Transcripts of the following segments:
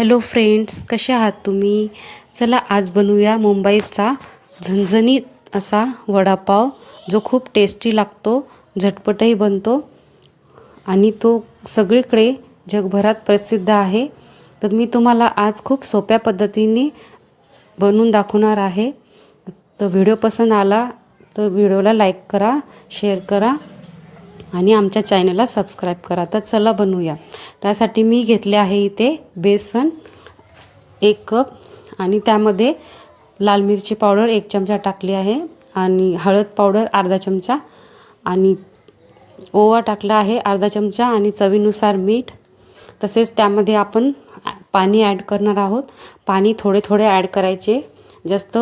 Hello friends कसे आहात तुम्ही? चला आज बनवूया मुंबईचा झणझणीत असा वडापाव जो खूप टेस्टी लागतो झटपटही बनतो आणि तो सगळीकडे जगभरात प्रसिद्ध आहे. तर मी तुम्हाला आज खूप सोप्या पद्धतीने बनवून दाखवणार आहे. तर व्हिडिओ पसंत आला तर व्हिडिओला लाईक करा शेअर करा आणि आमच्या चॅनलला सबस्क्राईब करा. तर चला बनवूया. त्यासाठी मी घेतले आहे इथे बेसन एक कप आणि त्यामध्ये लाल मिरची पावडर एक चमचा टाकली आहे आणि हळद पावडर अर्धा चमचा आणि ओवा टाकला आहे अर्धा चमचा आणि चवीनुसार मीठ. तसेच त्यामध्ये आपण पाणी ॲड करणार आहोत. पाणी थोडे थोडे ॲड करायचे. जास्त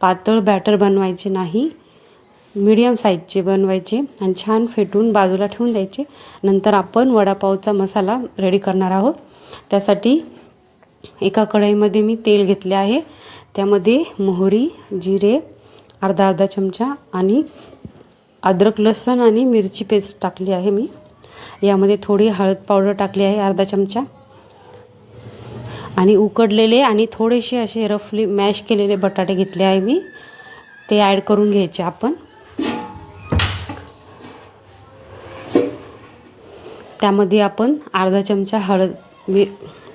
पातळ बॅटर बनवायचे नाही. मीडियम साईजचे बनवायचे आणि छान फेटून बाजूला ठेवून द्यायचे. नंतर आपण वडापावचा मसाला रेडी करणार आहोत. त्यासाठी एका कढईमध्ये मी तेल घेतले आहे. त्यामध्ये मोहरी जिरे अर्धा अर्धा चमचा आणि अद्रक लसण आणि मिरची पेस्ट टाकली आहे मी. यामध्ये थोडी हळद पावडर टाकली आहे अर्धा चमचा. आणि उकडलेले आणि थोडेसे असे रफली मॅश केलेले बटाटे घेतले आहे मी. ते ॲड करून घ्यायचे आपण. त्यामध्ये आपण अर्धा चमचा हळद मि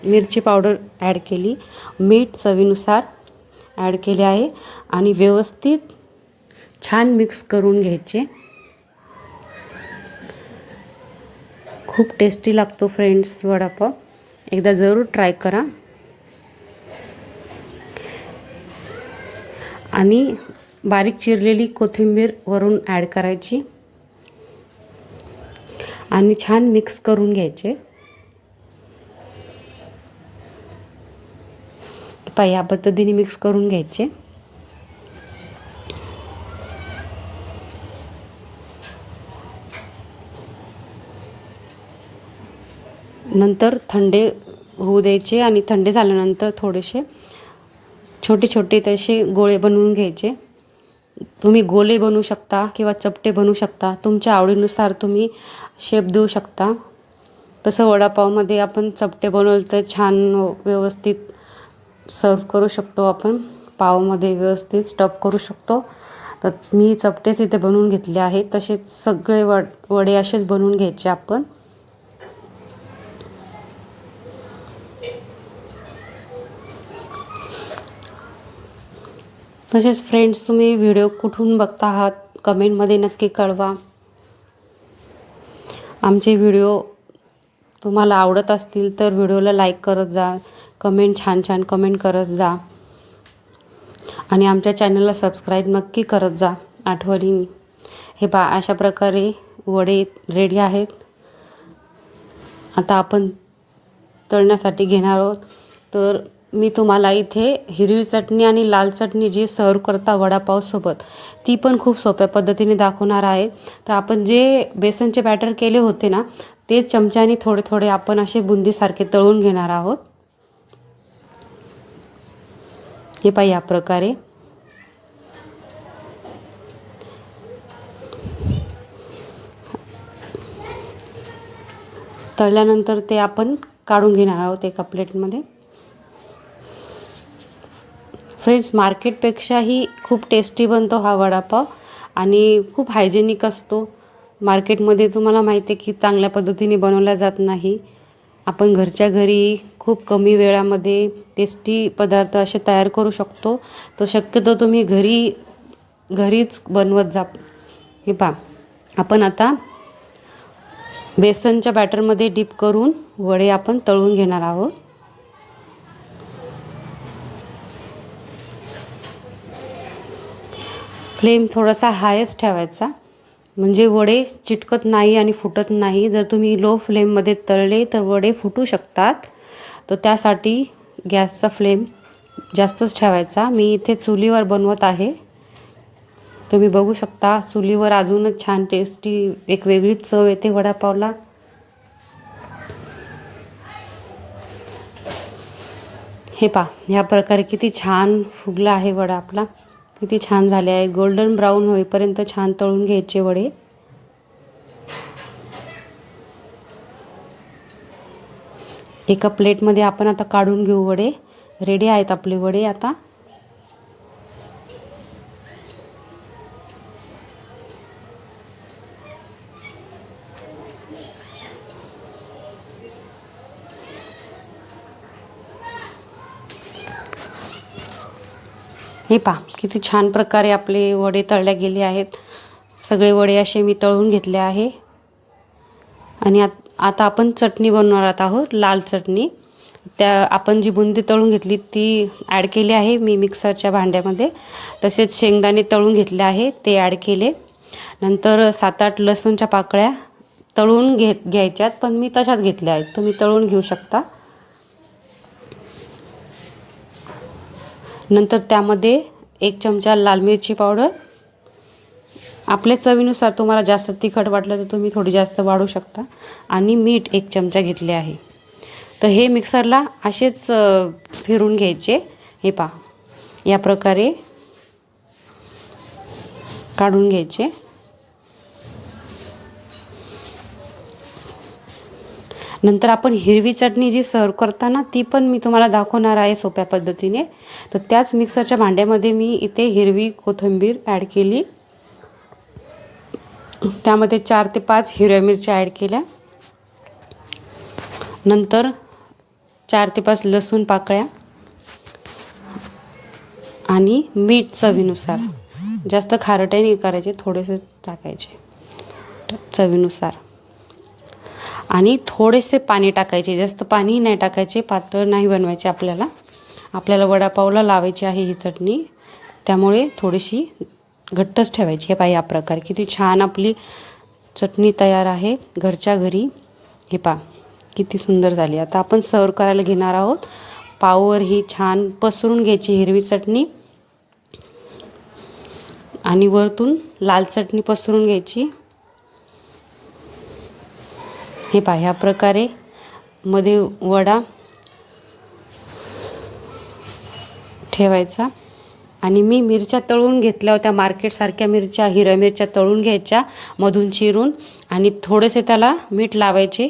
मिरची पावडर ॲड केली. मीठ चवीनुसार ॲड केले आहे आणि व्यवस्थित छान मिक्स करून घ्यायचे. खूप टेस्टी लागतो फ्रेंड्स वडापाव. एकदा जरूर ट्राय करा. आणि बारीक चिरलेली कोथिंबीर वरून ॲड करायची. आणि छान मिक्स करून घ्यायचे. पाय या पद्धतीने मिक्स करून घ्यायचे. नंतर थंडे होऊ द्यायचे आणि थंडे झाल्यानंतर थोडेसे छोटे छोटे तसे गोळे बनवून घ्यायचे. तुम्ही गोले बनवू शकता किंवा चपटे बनवू शकता. तुमच्या आवडीनुसार तुम्ही शेप देऊ शकता. तसं वडापावमध्ये आपण चपटे बनवलं तर छान व्यवस्थित सर्व करू शकतो आपण. पावमध्ये व्यवस्थित स्टप करू शकतो. तर मी चपटेच इथे बनवून घेतले आहेत. तसेच सगळे वड वडे असेच बनवून घ्यायचे आपण. तसेच फ्रेंड्स तुम्ही व्हिडिओ कुठून बघता आहात कमेंटमध्ये नक्की कळवा. आमचे व्हिडिओ तुम्हाला आवडत असतील तर व्हिडिओला लाईक करत जा. कमेंट छान छान कमेंट करत जा. आणि आमच्या चॅनलला सबस्क्राईब नक्की करत जा. आठवणीने. हे पा अशा प्रकारे वडे रेडी आहेत. आता आपण तळण्यासाठी घेणार आहोत. तर मी तुम्हाला इथे हिरवी चटणी आणि लाल चटणी जी सर्व करता वडापावसोबत ती पण खूप सोप्या पद्धतीने दाखवणार आहे. तर आपण जे बेसनचे बॅटर केले होते ना ते चमच्याने थोडे थोडे आपण असे बुंदीसारखे तळून घेणार आहोत. हे पाहि या प्रकारे. तळल्यानंतर ते आपण काढून घेणार आहोत एका प्लेटमध्ये फ्रेंड्स मार्केटपेक्षाही खूप टेस्टी बनतो हा वडापाव आणि खूप हायजेनिक असतो. मार्केटमध्ये तुम्हाला माहिती आहे की चांगल्या पद्धतीने बनवला जात नाही. आपण घरच्या घरी खूप कमी वेळामध्ये टेस्टी पदार्थ असे तयार करू शकतो. तर शक्यतो तुम्ही घरी घरीच बनवत जा. हे पहा आपण आता बेसनच्या बॅटरमध्ये डीप करून वडे आपण तळून घेणार आहोत. फ्लेम थोडासा हायच ठेवायचा. म्हणजे वडे चिटकत नाही आणि फुटत नाही. जर तुम्ही लो फ्लेममध्ये तळले तर वडे फुटू शकतात. तर त्यासाठी गॅसचा फ्लेम जास्तच ठेवायचा. मी इथे चुलीवर बनवत आहे. तुम्ही बघू शकता चुलीवर अजूनच छान टेस्टी एक वेगळीच चव येते वडापावला. हे पा ह्या प्रकारे किती छान फुगला आहे वडा आपला. किती छान झाले आहे. गोल्डन ब्राऊन होईपर्यंत छान तळून घ्यायचे वडे. एका प्लेटमध्ये आपण आता काढून घेऊ वडे. रेडी आहेत आपले वडे आता. हे पहा किती छान प्रकारे आपले वडे तळले गेले आहेत. सगळे वडे असे मी तळून घेतले आहे. आणि आत आता आपण चटणी बनवणार आहोत लाल चटणी. त्या आपण जी बुंदी तळून घेतली ती ॲड केली आहे मी मिक्सरच्या भांड्यामध्ये. तसेच शेंगदाणे तळून घेतले आहे ते ॲड केले. नंतर सात आठ लसूणच्या पाकळ्या तळून घे घ्यायच्यात पण मी तशाच घेतल्या आहेत. तुम्ही तळून घेऊ शकता. नंतर त्यामध्ये एक चमचा लाल मिरची पावडर. आपल्या चवीनुसार तुम्हाला जास्त तिखट वाटलं तर तुम्ही थोडी जास्त वाढू शकता. आणि मीठ एक चमचा घेतले आहे. तर हे मिक्सरला असेच फिरून घ्यायचे. हे पहा. या प्रकारे काढून घ्यायचे. नंतर आपण हिरवी चटणी जी सर्व करताना ती पण मी तुम्हाला दाखवणार आहे सोप्या पद्धतीने. तर त्याच मिक्सरच्या भांड्यामध्ये मी इथे हिरवी कोथिंबीर ॲड केली. त्यामध्ये चार ते पाच हिरव्या मिरच्या ॲड केल्या. नंतर चार ते पाच लसूण पाकळ्या आणि मीठ चवीनुसार. जास्त खारटही नाही करायचे थोडेसे टाकायचे. चवीनुसार. आणि थोडेसे पाणी टाकायचे. जास्त पाणी नाही टाकायचे. पातळ नाही बनवायचे आपल्याला. आपल्याला वडापावला लावायची आहे ही चटणी. त्यामुळे थोडीशी घट्टच ठेवायची. हे पहा या प्रकारे. किती छान आपली चटणी तयार आहे घरच्या घरी. हे पा किती सुंदर झाली. आता आपण सर्व करायला घेणार आहोत. पाववर ही छान पसरून घ्यायची हिरवी चटणी. आणि वरतून लाल चटणी पसरून घ्यायची. हे पहा ह्या प्रकारे. मध्ये वडा ठेवायचा. आणि मी मिरच्या तळून घेतल्या होत्या. मार्केटसारख्या मिरच्या हिरव्या मिरच्या तळून घ्यायच्या मधून चिरून. आणि थोडेसे त्याला मीठ लावायचे.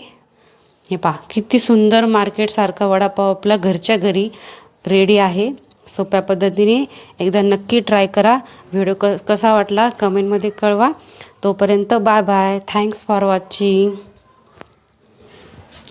हे पहा किती सुंदर मार्केटसारखा वडापाव आपला घरच्या घरी रेडी आहे. सोप्या पद्धतीने एकदा नक्की ट्राय करा. व्हिडिओ क कसा वाटला? कमेंटमध्ये कळवा. तोपर्यंत bye bye thanks for watching